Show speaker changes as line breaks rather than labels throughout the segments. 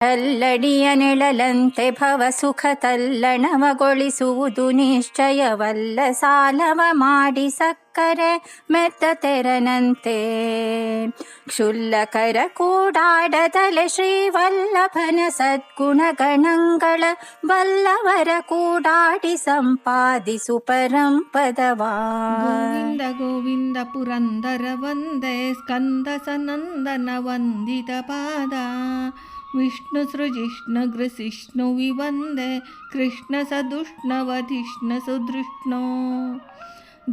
ಕಲ್ಲಡಿಯ ನೆಳಲಂತೆ ಭವ ಸುಖ ತಲ್ಲಣವಗೊಳಿಸುವುದು ನಿಶ್ಚಯವಲ್ಲ ಸಾಲವ ಮಾಡಿ ಸಕ್ಕರೆ ಮೆತ್ತ ತೆರನಂತೆ ಕ್ಷುಲ್ಲಕರ ಕೂಡಾಡದಲೆ ಶ್ರೀವಲ್ಲಭನ ಸದ್ಗುಣಗಣಗಳ ಬಲ್ಲವರ ಕೂಡಾಡಿ ಸಂಪಾದಿಸು ಪರಂಪದವಾ
ಗೋವಿಂದ ಗೋವಿಂದ ಪುರಂದರ ವಂದೇ ಸ್ಕಂದ ಸನಂದನ ವಂದಿತ ಪಾದ विष्णुसृजिष्णुग्रसिष्णुविवन्दे कृष्णसदुष्णवधिष्णुसुदृष्णो।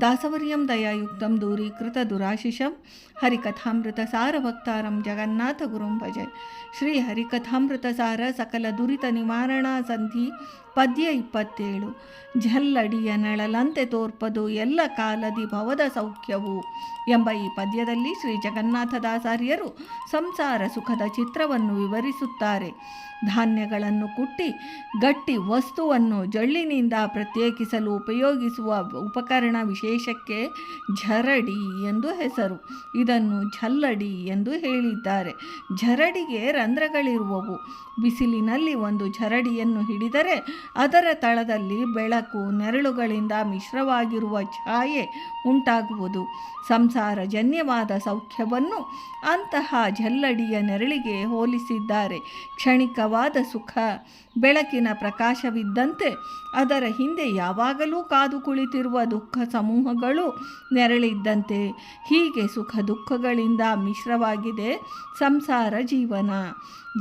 ದಾಸವರ್ಯಂ ದಯಾಯುಕ್ತಂ ದೂರೀಕೃತ ದುರಾಶಿಷಂ ಹರಿಕಥಾಮೃತ ಸಾರ ಭಕ್ತಾರಂ ಜಗನ್ನಾಥ ಗುರುಂ ಭಜೆ. ಶ್ರೀ ಹರಿಕಥಾಮೃತ ಸಾರ ಸಕಲ ದುರಿತ ನಿವಾರಣಾ ಸಂಧಿ ಪದ್ಯ ಇಪ್ಪತ್ತೇಳು. ಝಲ್ಲಡಿಯ ನಳಲಂತೆ ತೋರ್ಪದು ಎಲ್ಲ ಕಾಲದಿ ಭವದ ಸೌಖ್ಯವು ಎಂಬ ಈ ಪದ್ಯದಲ್ಲಿ ಶ್ರೀ ಜಗನ್ನಾಥದಾಸಾರ್ಯರು ಸಂಸಾರ ಸುಖದ ಚಿತ್ರವನ್ನು ವಿವರಿಸುತ್ತಾರೆ. ಧಾನ್ಯಗಳನ್ನು ಕುಟ್ಟಿ ಗಟ್ಟಿ ವಸ್ತುವನ್ನು ಜಳ್ಳಿನಿಂದ ಪ್ರತ್ಯೇಕಿಸಲು ಉಪಯೋಗಿಸುವ ಉಪಕರಣ ವಿಶೇಷಕ್ಕೆ ಝರಡಿ ಎಂದು ಹೆಸರು. ಇದನ್ನು ಝಲ್ಲಡಿ ಎಂದು ಹೇಳಿದ್ದಾರೆ. ಝರಡಿಗೆ ರಂಧ್ರಗಳಿರುವವು. ಬಿಸಿಲಿನಲ್ಲಿ ಒಂದು ಝರಡಿಯನ್ನು ಹಿಡಿದರೆ ಅದರ ತಳದಲ್ಲಿ ಬೆಳಕು ನೆರಳುಗಳಿಂದ ಮಿಶ್ರವಾಗಿರುವ ಛಾಯೆ ಉಂಟಾಗುವುದು. ಸಂಸಾರಜನ್ಯವಾದ ಸೌಖ್ಯವನ್ನು ಅಂತಹ ಝಲ್ಲಡಿಯ ನೆರಳಿಗೆ ಹೋಲಿಸಿದ್ದಾರೆ. ಕ್ಷಣಿಕವಾದ ಸುಖ, ಬೆಳಕಿನ ಪ್ರಕಾಶವಿದ್ದಂತೆ ಅದರ ಹಿಂದೆ ಯಾವಾಗಲೂ ಕಾದು ಕುಳಿತಿರುವ ದುಃಖ ಸಮೂಹಗಳು ನೆರಳಿದ್ದಂತೆ. ಹೀಗೆ ಸುಖ ದುಃಖಗಳಿಂದ ಮಿಶ್ರವಾಗಿದೆ ಸಂಸಾರ ಜೀವನ.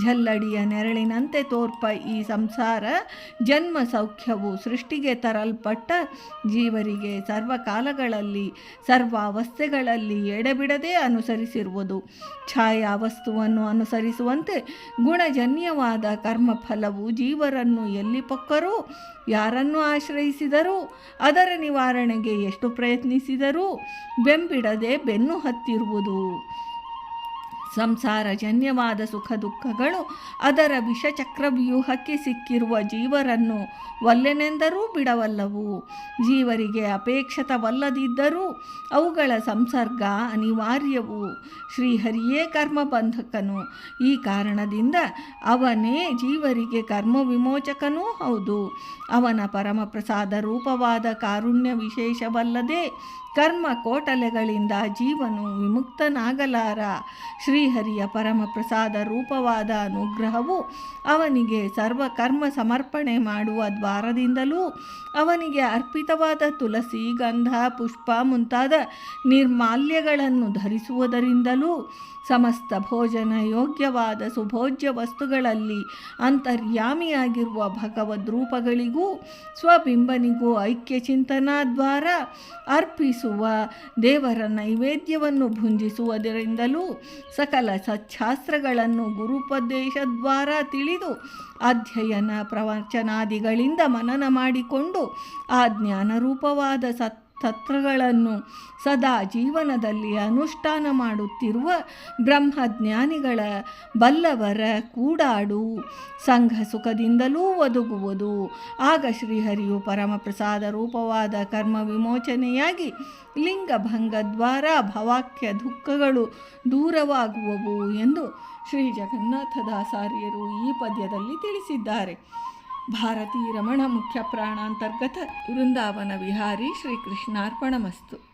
ಝಲ್ಲಡಿಯ ನೆರಳಿನಂತೆ ತೋರ್ಪ ಈ ಸಂಸಾರ. ಜನ್ಮ ಸೌಖ್ಯವು ಸೃಷ್ಟಿಗೆ ತರಲ್ಪಟ್ಟ ಜೀವರಿಗೆ ಸರ್ವಕಾಲಗಳಲ್ಲಿ, ಸರ್ವಾವಸ್ಥೆಗಳಲ್ಲಿ ಎಡೆಬಿಡದೆ ಅನುಸರಿಸಿರುವುದು. ಛಾಯಾ ವಸ್ತುವನ್ನು ಅನುಸರಿಸುವಂತೆ ಗುಣಜನ್ಯವಾದ ಕರ್ಮಫಲವು ಜೀವರನ್ನು ಎಲ್ಲಿ ಪೊಕ್ಕರೂ ಯಾರನ್ನು ಆಶ್ರಯಿಸಿದರೂ? ಅದರ ನಿವಾರಣೆಗೆ ಎಷ್ಟು ಪ್ರಯತ್ನಿಸಿದರೂ? ಬೆಂಬಿಡದೆ ಬೆನ್ನು ಹತ್ತಿರುವುದು. ಸಂಸಾರಜನ್ಯವಾದ ಸುಖ ದುಃಖಗಳು, ಅದರ ವಿಷಚಕ್ರವ್ಯೂಹಕ್ಕೆ ಸಿಕ್ಕಿರುವ ಜೀವರನ್ನು ಒಲ್ಲೆನೆಂದರೂ ಬಿಡವಲ್ಲವು. ಜೀವರಿಗೆ ಅಪೇಕ್ಷಿತವಲ್ಲದಿದ್ದರೂ ಅವುಗಳ ಸಂಸರ್ಗ ಅನಿವಾರ್ಯವು. ಶ್ರೀಹರಿಯೇ ಕರ್ಮಬಂಧಕನು. ಈ ಕಾರಣದಿಂದ ಅವನೇ ಜೀವರಿಗೆ ಕರ್ಮ ವಿಮೋಚಕನೂ ಹೌದು. ಅವನ ಪರಮಪ್ರಸಾದ ರೂಪವಾದ ಕಾರುಣ್ಯ ವಿಶೇಷವಲ್ಲದೆ ಕರ್ಮ ಕೋಟಲೆಗಳಿಂದ ಜೀವನು ವಿಮುಕ್ತನಾಗಲಾರ. ಶ್ರೀಹರಿಯ ಪರಮಪ್ರಸಾದ ರೂಪವಾದ ಅನುಗ್ರಹವು ಅವನಿಗೆ ಸರ್ವ ಕರ್ಮ ಸಮರ್ಪಣೆ ಮಾಡುವ ದ್ವಾರದಿಂದಲೂ ಅವನಿಗೆ ಅರ್ಪಿತವಾದ ತುಳಸಿ ಗಂಧ, ಪುಷ್ಪ ಮುಂತಾದ ನಿರ್ಮಾಲ್ಯಗಳನ್ನು ಧರಿಸುವುದರಿಂದಲೂ ಸಮಸ್ತ ಭೋಜನ ಯೋಗ್ಯವಾದ ಸುಭೋಜ್ಯ ವಸ್ತುಗಳಲ್ಲಿ ಅಂತರ್ಯಾಮಿಯಾಗಿರುವ ಭಗವದ್ ರೂಪಗಳಿಗೂ ಸ್ವಬಿಂಬನಿಗೂ ಐಕ್ಯ ಚಿಂತನಾದ್ವಾರ ಅರ್ಪಿಸುವ ದೇವರ ನೈವೇದ್ಯವನ್ನು ಭುಂಜಿಸುವುದರಿಂದಲೂ ಸಕಲ ಸಚ್ಛಾಸ್ತ್ರಗಳನ್ನು ಗುರುಪದೇಶದ್ವಾರ ತಿಳಿದು ಅಧ್ಯಯನ ಪ್ರವಚನಾದಿಗಳಿಂದ ಮನನ ಮಾಡಿಕೊಂಡು ಆ ಜ್ಞಾನರೂಪವಾದ ಸತ್ ತತ್ವಗಳನ್ನು ಸದಾ ಜೀವನದಲ್ಲಿ ಅನುಷ್ಠಾನ ಮಾಡುತ್ತಿರುವ ಬ್ರಹ್ಮಜ್ಞಾನಿಗಳ ಬಲ್ಲವರ ಕೂಡಾಡು. ಸಂಘ ಸುಖದಿಂದಲೂ ಒದಗುವುದು. ಆಗ ಶ್ರೀಹರಿಯು ಪರಮಪ್ರಸಾದ ರೂಪವಾದ ಕರ್ಮ ವಿಮೋಚನೆಯಾಗಿ ಲಿಂಗಭಂಗದ್ವಾರ ಭವಾಕ್ಯ ದುಃಖಗಳು ದೂರವಾಗುವವು ಎಂದು ಶ್ರೀ ಜಗನ್ನಾಥದಾಸಾರ್ಯರು ಈ ಪದ್ಯದಲ್ಲಿ ತಿಳಿಸಿದ್ದಾರೆ. ಭಾರತೀ ರಮಣ ಮುಖ್ಯ ಪ್ರಾಣಾಂತರ್ಗತ ವೃಂದಾವನ ವಿಹಾರಿ ಶ್ರೀಕೃಷ್ಣಾರ್ಪಣಮಸ್ತು.